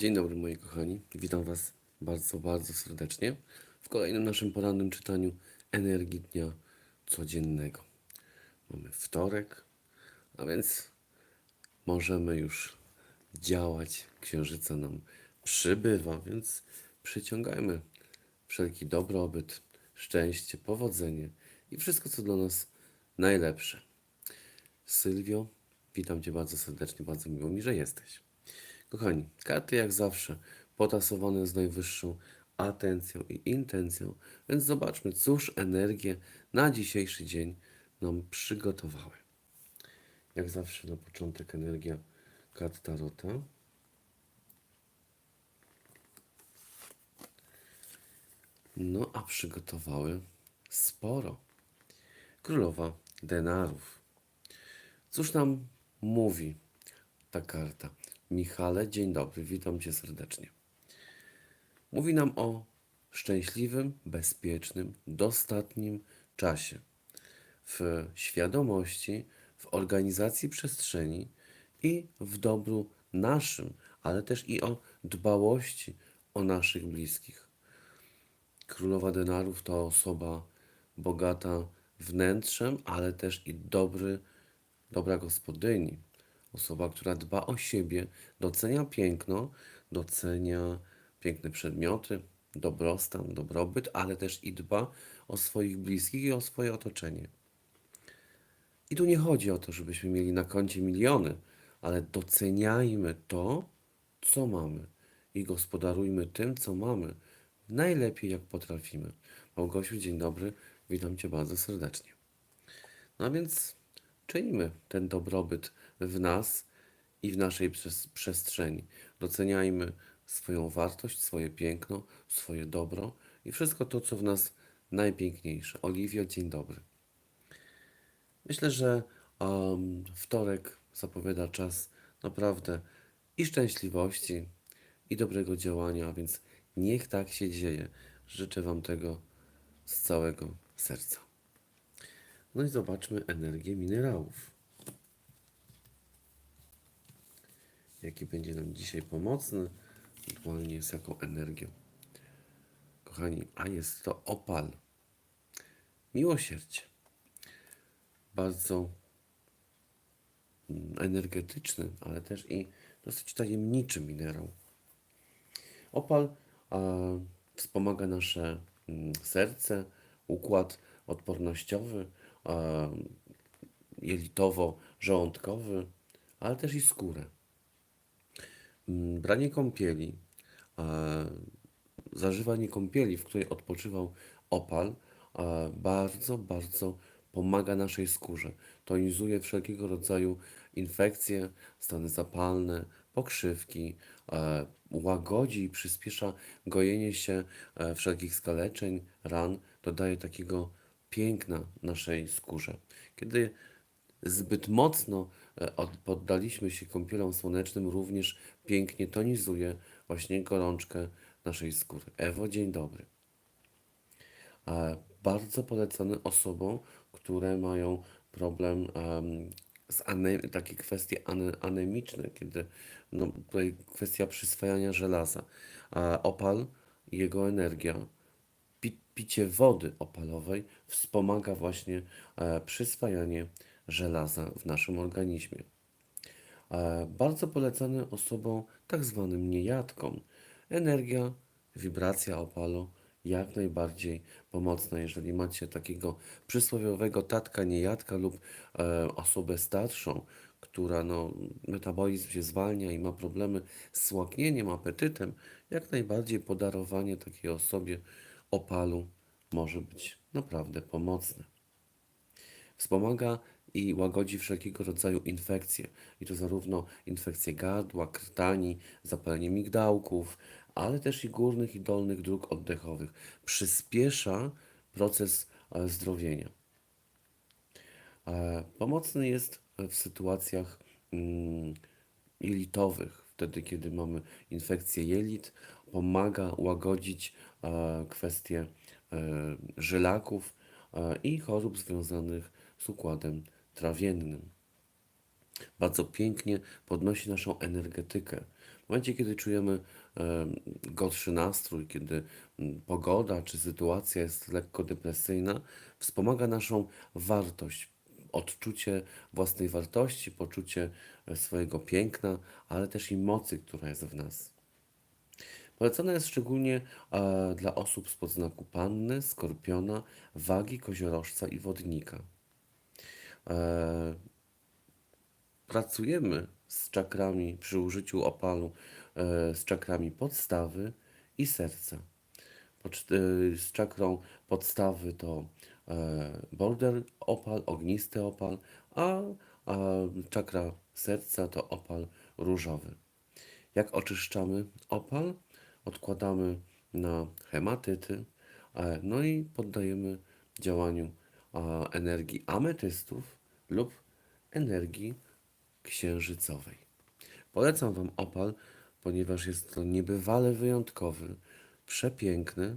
Dzień dobry moi kochani, witam Was bardzo, bardzo serdecznie w kolejnym naszym porannym czytaniu energii dnia codziennego. Mamy wtorek, a więc możemy już działać. Księżyca nam przybywa, więc przyciągajmy wszelki dobrobyt, szczęście, powodzenie i wszystko, co dla nas najlepsze. Sylwio, witam Cię bardzo serdecznie, bardzo miło mi, że jesteś. Kochani, karty jak zawsze potasowane z najwyższą atencją i intencją, więc zobaczmy, cóż energie na dzisiejszy dzień nam przygotowały. Jak zawsze na początek energia kart Tarota. No a przygotowały sporo. Królowa denarów. Cóż nam mówi ta karta? Michale, dzień dobry, witam cię serdecznie. Mówi nam o szczęśliwym, bezpiecznym, dostatnim czasie w świadomości, w organizacji przestrzeni i w dobru naszym, ale też i o dbałości o naszych bliskich. Królowa denarów to osoba bogata wnętrzem, ale też i dobry, dobra gospodyni. Osoba, która dba o siebie, docenia piękno, docenia piękne przedmioty, dobrostan, dobrobyt, ale też i dba o swoich bliskich i o swoje otoczenie. I tu nie chodzi o to, żebyśmy mieli na koncie miliony, ale doceniajmy to, co mamy i gospodarujmy tym, co mamy, najlepiej jak potrafimy. Małgosiu, dzień dobry, witam Cię bardzo serdecznie. No a więc czynimy ten dobrobyt w nas i w naszej przes- przestrzeni. Doceniajmy swoją wartość, swoje piękno, swoje dobro i wszystko to, co w nas najpiękniejsze. Oliwio, dzień dobry. Myślę, że um, wtorek zapowiada czas naprawdę i szczęśliwości, i dobrego działania, więc niech tak się dzieje. Życzę Wam tego z całego serca. No i zobaczmy energię minerałów. Jaki będzie nam dzisiaj pomocny, aktualnie z jaką energią. Kochani, a jest to opal. Miłosierdzie. Bardzo energetyczny, ale też i dosyć tajemniczy minerał. Opal e, wspomaga nasze mm, serce, układ odpornościowy, jelitowo-żołądkowy, ale też i skórę. Mm, Branie kąpieli, e, zażywanie kąpieli, w której odpoczywał opal, e, bardzo, bardzo pomaga naszej skórze. Tonizuje wszelkiego rodzaju infekcje, stany zapalne, pokrzywki, e, łagodzi i przyspiesza gojenie się e, wszelkich skaleczeń, ran, dodaje takiego piękna naszej skórze. Kiedy zbyt mocno e, od- poddaliśmy się kąpielom słonecznym, również pięknie tonizuje właśnie gorączkę naszej skóry. Ewo, dzień dobry. E, Bardzo polecany osobom, które mają problem em, z ane, takie kwestie ane, anemiczne, kiedy no, tutaj kwestia przyswajania żelaza. E, Opal jego energia, pi, picie wody opalowej wspomaga właśnie e, przyswajanie żelaza w naszym organizmie. E, Bardzo polecany osobom tak zwanym niejadkom. Energia, wibracja opalu jak najbardziej pomocna, jeżeli macie takiego przysłowiowego tatka niejadka lub e, osobę starszą, która no, metabolizm się zwalnia i ma problemy z słaknieniem, apetytem, jak najbardziej podarowanie takiej osobie opalu może być naprawdę pomocne. Wspomaga i łagodzi wszelkiego rodzaju infekcje. I to zarówno infekcje gardła, krtani, zapalenie migdałków, ale też i górnych i dolnych dróg oddechowych. Przyspiesza proces e, zdrowienia. E, Pomocny jest w sytuacjach mm, jelitowych, wtedy kiedy mamy infekcję jelit, pomaga łagodzić e, kwestie żylaków e, i chorób związanych z układem trawiennym. bardzo pięknie podnosi naszą energetykę. W momencie, kiedy czujemy e, gorszy nastrój, kiedy pogoda czy sytuacja jest lekko depresyjna, wspomaga naszą wartość, odczucie własnej wartości, poczucie e, swojego piękna, ale też i mocy, która jest w nas. Polecana jest szczególnie e, dla osób z podznaku Panny, Skorpiona, Wagi, Koziorożca i Wodnika. E, pracujemy z czakrami przy użyciu opalu, e, z czakrami podstawy i serca. E, Z czakrą podstawy to e, border opal, ognisty opal, a, a czakra serca to opal różowy. Jak oczyszczamy opal? Odkładamy na hematyty, e, no i poddajemy działaniu a, energii ametystów lub energii księżycowej. Polecam Wam opal, ponieważ jest to niebywale wyjątkowy, przepiękny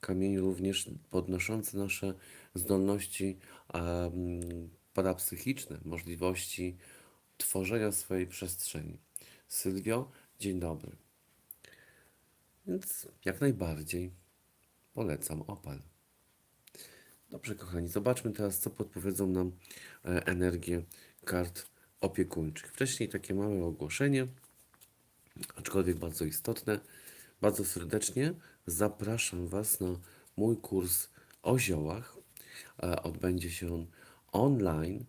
kamień, również podnoszący nasze zdolności em, parapsychiczne, możliwości tworzenia swojej przestrzeni. Sylwio, dzień dobry. Więc jak najbardziej polecam opal. Dobrze, kochani, zobaczmy teraz, co podpowiedzą nam e, energie kart opiekuńczych. Wcześniej takie małe ogłoszenie, aczkolwiek bardzo istotne. Bardzo serdecznie zapraszam Was na mój kurs o ziołach. E, Odbędzie się on online.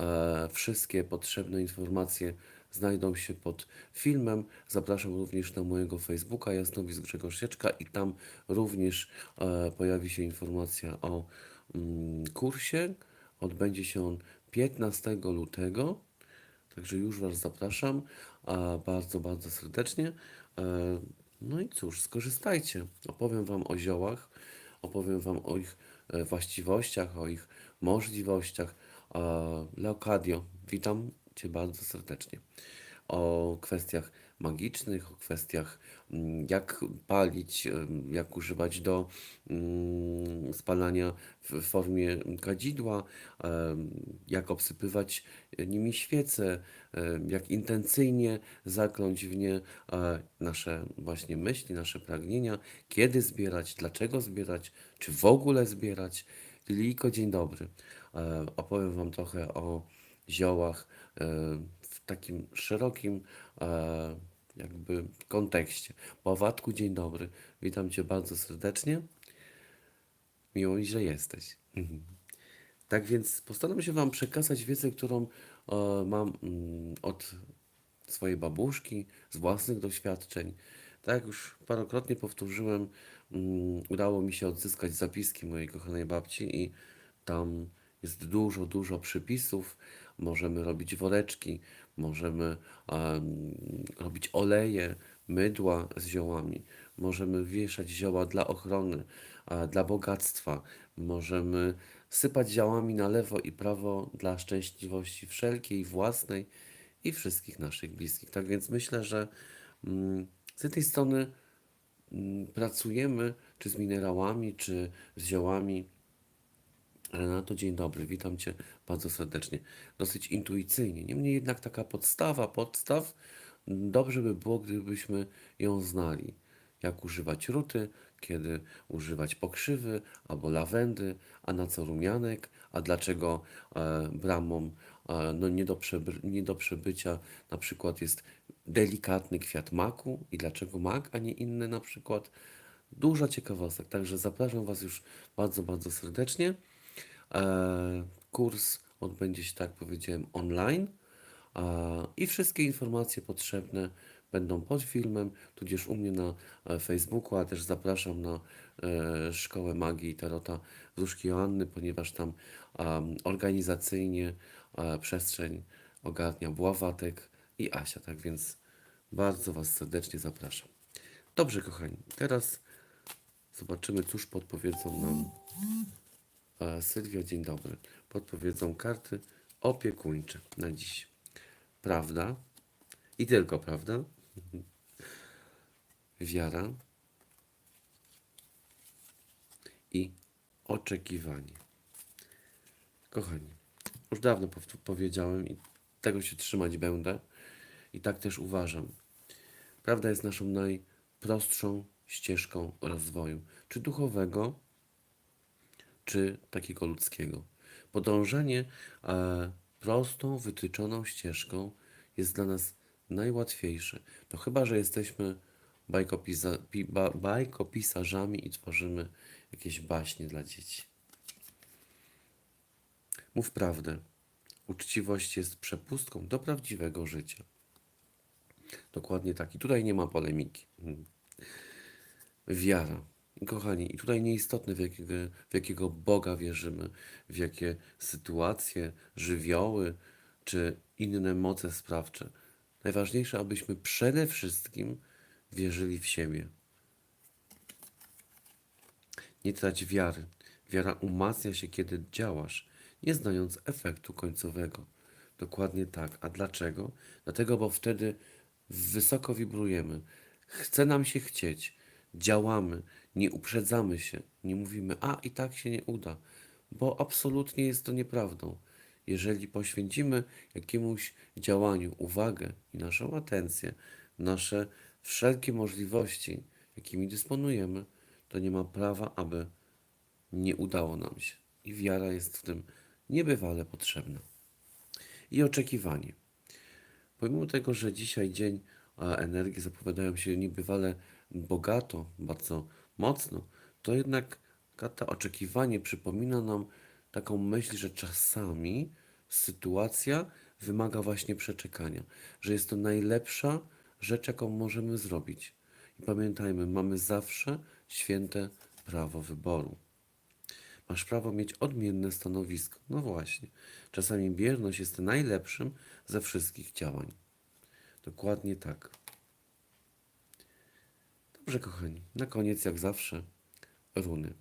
E, Wszystkie potrzebne informacje znajdą się pod filmem. Zapraszam również na mojego Facebooka Jasnowicz Grzegorz Sieczka i tam również e, pojawi się informacja o mm, kursie. Odbędzie się on 15 lutego. Także już Was zapraszam a bardzo, bardzo serdecznie. E, No i cóż, skorzystajcie. Opowiem Wam o ziołach, opowiem Wam o ich e, właściwościach, o ich możliwościach. Leokadio, witam Cię bardzo serdecznie. O kwestiach magicznych, o kwestiach mm, jak palić, jak używać do mm, spalania w formie kadzidła, jak obsypywać nimi świece, jak intencyjnie zakląć w nie e, nasze właśnie myśli, nasze pragnienia, kiedy zbierać, dlaczego zbierać, czy w ogóle zbierać. Liliko, dzień dobry. E, Opowiem Wam trochę o ziołach w takim szerokim e, jakby kontekście. Pawatku, dzień dobry. Witam Cię bardzo serdecznie. Miło mi, że jesteś. Mhm. Tak więc postaram się Wam przekazać wiedzę, którą e, mam mm, od swojej babuszki, z własnych doświadczeń. Tak jak już parokrotnie powtórzyłem, mm, udało mi się odzyskać zapiski mojej kochanej babci i tam jest dużo, dużo przypisów. Możemy robić woreczki, możemy em, robić oleje, mydła z ziołami, możemy wieszać zioła dla ochrony, a, dla bogactwa, możemy sypać ziołami na lewo i prawo dla szczęśliwości wszelkiej, własnej i wszystkich naszych bliskich. Tak więc myślę, że mm, z jednej strony mm, pracujemy czy z minerałami, czy z ziołami. Renato, dzień dobry, witam Cię bardzo serdecznie. Dosyć intuicyjnie. Niemniej jednak taka podstawa, podstaw, dobrze by było, gdybyśmy ją znali. Jak używać ruty, kiedy używać pokrzywy albo lawendy, a na co rumianek, a dlaczego e, bramą e, no nie, do nie do przebycia na przykład jest delikatny kwiat maku i dlaczego mak, a nie inny na przykład. Dużo ciekawostek, także zapraszam Was już bardzo, bardzo serdecznie. E, Kurs odbędzie się, tak powiedziałem, online i wszystkie informacje potrzebne będą pod filmem, tudzież u mnie na e, Facebooku, a też zapraszam na e, Szkołę Magii i Tarota Wróżki Joanny, ponieważ tam am, organizacyjnie przestrzeń ogarnia Bławatek i Asia, tak więc bardzo Was serdecznie zapraszam. Dobrze, kochani, teraz zobaczymy, cóż podpowiedzą nam Sylwia, dzień dobry. Podpowiedzą karty opiekuńcze na dziś. Prawda? I tylko prawda? Wiara i oczekiwanie. Kochani, już dawno pow- powiedziałem i tego się trzymać będę i tak też uważam. Prawda jest naszą najprostszą ścieżką rozwoju, czy duchowego, czy takiego ludzkiego. Podążanie prostą, wytyczoną ścieżką jest dla nas najłatwiejsze. No chyba, że jesteśmy bajkopisa, pi, ba, bajkopisarzami i tworzymy jakieś baśnie dla dzieci. Mów prawdę. Uczciwość jest przepustką do prawdziwego życia. Dokładnie tak. I tutaj nie ma polemiki. Mm. Wiara. Kochani, i tutaj nieistotne w jakiego, w jakiego Boga wierzymy, w jakie sytuacje, żywioły czy inne moce sprawcze. Najważniejsze, abyśmy przede wszystkim wierzyli w siebie. Nie trać wiary. Wiara umacnia się, kiedy działasz, nie znając efektu końcowego. Dokładnie tak. A dlaczego? Dlatego, bo wtedy wysoko wibrujemy. Chce nam się chcieć. Działamy, nie uprzedzamy się, nie mówimy, a i tak się nie uda, bo absolutnie jest to nieprawdą. Jeżeli poświęcimy jakiemuś działaniu uwagę i naszą atencję, nasze wszelkie możliwości, jakimi dysponujemy, to nie ma prawa, aby nie udało nam się. I wiara jest w tym niebywale potrzebna. I oczekiwanie. Pomimo tego, że dzisiaj dzień a energie zapowiadają się niebywale bogato, bardzo mocno, to jednak to oczekiwanie przypomina nam taką myśl, że czasami sytuacja wymaga właśnie przeczekania, że jest to najlepsza rzecz, jaką możemy zrobić. I pamiętajmy, mamy zawsze święte prawo wyboru. Masz prawo mieć odmienne stanowisko. No właśnie, czasami bierność jest najlepszym ze wszystkich działań. Dokładnie tak. Dobrze, kochani, na koniec, jak zawsze, runy.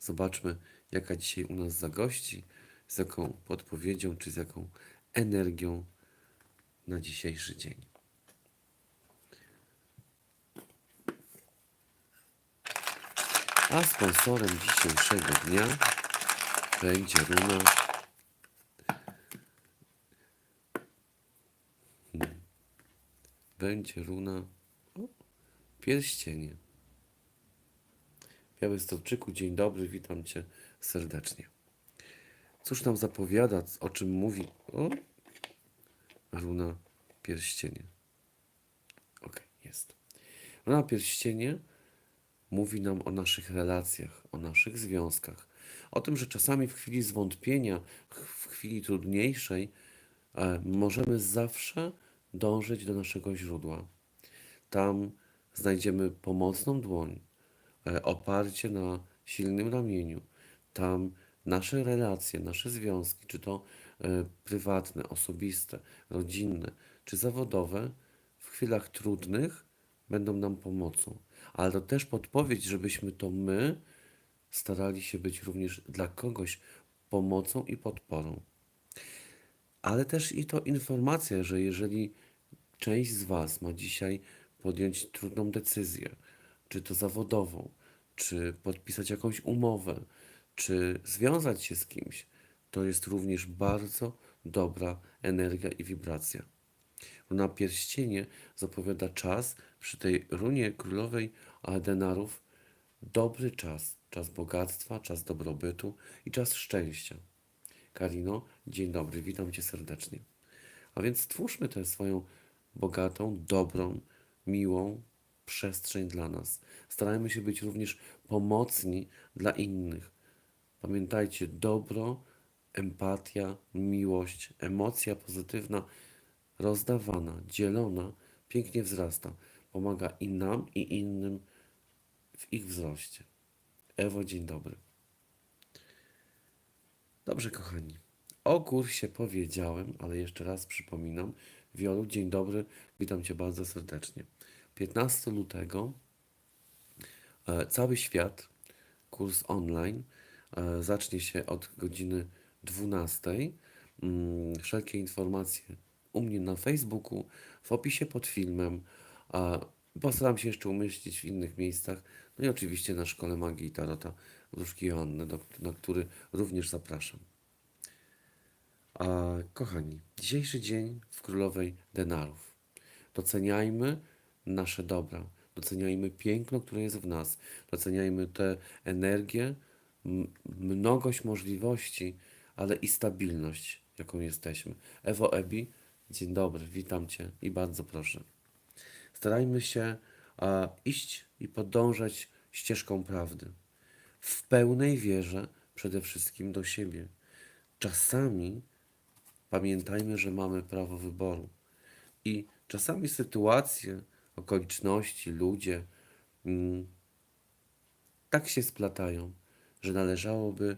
Zobaczmy, jaka dzisiaj u nas zagości, z jaką podpowiedzią, czy z jaką energią na dzisiejszy dzień. A sponsorem dzisiejszego dnia będzie runa Hmm. będzie runa pierścienie. Biały Stolczyku, dzień dobry, witam Cię serdecznie. Cóż nam zapowiada, o czym mówi o, runa pierścienie? Ok, jest. Runa pierścienie mówi nam o naszych relacjach, o naszych związkach, o tym, że czasami w chwili zwątpienia, w chwili trudniejszej, e, możemy zawsze dążyć do naszego źródła. Tam znajdziemy pomocną dłoń, e, oparcie na silnym ramieniu. Tam nasze relacje, nasze związki, czy to e, prywatne, osobiste, rodzinne, czy zawodowe, w chwilach trudnych będą nam pomocą. Ale to też podpowiedź, żebyśmy to my starali się być również dla kogoś pomocą i podporą. Ale też i to informacja, że jeżeli część z Was ma dzisiaj podjąć trudną decyzję, czy to zawodową, czy podpisać jakąś umowę, czy związać się z kimś, to jest również bardzo dobra energia i wibracja. Runa pierścienie zapowiada czas przy tej runie królowej denarów, dobry czas, czas bogactwa, czas dobrobytu i czas szczęścia. Karino, dzień dobry, witam Cię serdecznie. A więc stwórzmy tę swoją bogatą, dobrą, miłą przestrzeń dla nas. Starajmy się być również pomocni dla innych. Pamiętajcie, dobro, empatia, miłość, emocja pozytywna, rozdawana, dzielona, pięknie wzrasta. Pomaga i nam, i innym w ich wzroście. Ewo, dzień dobry. Dobrze, kochani. O kursie powiedziałem, ale jeszcze raz przypominam. Wiolu, dzień dobry, witam Cię bardzo serdecznie. 15 lutego e, cały świat, kurs online, e, zacznie się od godziny 12. Mm, wszelkie informacje u mnie na Facebooku, w opisie pod filmem. Postaram się jeszcze umieścić w innych miejscach. No i oczywiście na Szkole Magii i Tarota Wróżki Joanny, do, na który również zapraszam. A kochani, dzisiejszy dzień w Królowej Denarów. Doceniajmy nasze dobra, doceniajmy piękno, które jest w nas, doceniajmy tę energię, mnogość możliwości, ale i stabilność, jaką jesteśmy. Ewo Ebi, dzień dobry, witam Cię i bardzo proszę. Starajmy się a, iść i podążać ścieżką prawdy. W pełnej wierze przede wszystkim do siebie. Czasami pamiętajmy, że mamy prawo wyboru. I czasami sytuacje, okoliczności, ludzie mm, tak się splatają, że należałoby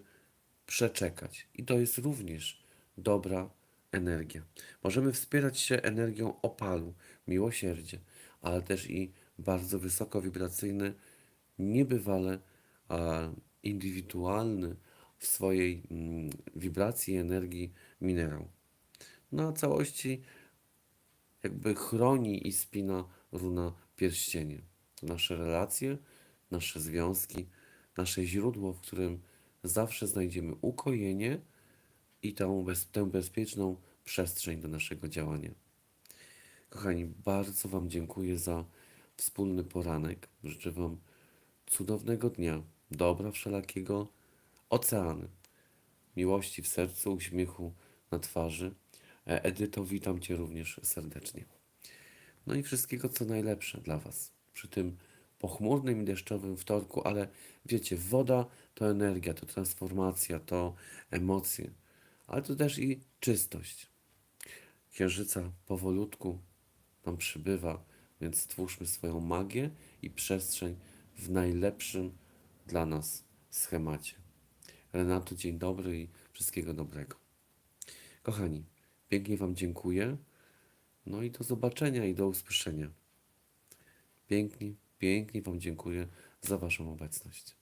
przeczekać. I to jest również dobra energia. Możemy wspierać się energią opalu, miłosierdzie, ale też i bardzo wysokowibracyjny, niebywale a, indywidualny w swojej mm, wibracji i energii minerał. Na całości jakby chroni i spina runa pierścienie. To nasze relacje, nasze związki, nasze źródło, w którym zawsze znajdziemy ukojenie i tą bez, tę bezpieczną przestrzeń do naszego działania. Kochani, bardzo Wam dziękuję za wspólny poranek. Życzę Wam cudownego dnia, dobra wszelakiego, oceany, miłości w sercu, uśmiechu na twarzy. E, Edyto, witam Cię również serdecznie. No i wszystkiego, co najlepsze dla Was przy tym pochmurnym i deszczowym wtorku, ale wiecie, woda to energia, to transformacja, to emocje, ale to też i czystość. Księżyca powolutku nam przybywa, więc stwórzmy swoją magię i przestrzeń w najlepszym dla nas schemacie. Renato, dzień dobry i wszystkiego dobrego. Kochani, pięknie Wam dziękuję. No i do zobaczenia i do usłyszenia. Pięknie, pięknie Wam dziękuję za Waszą obecność.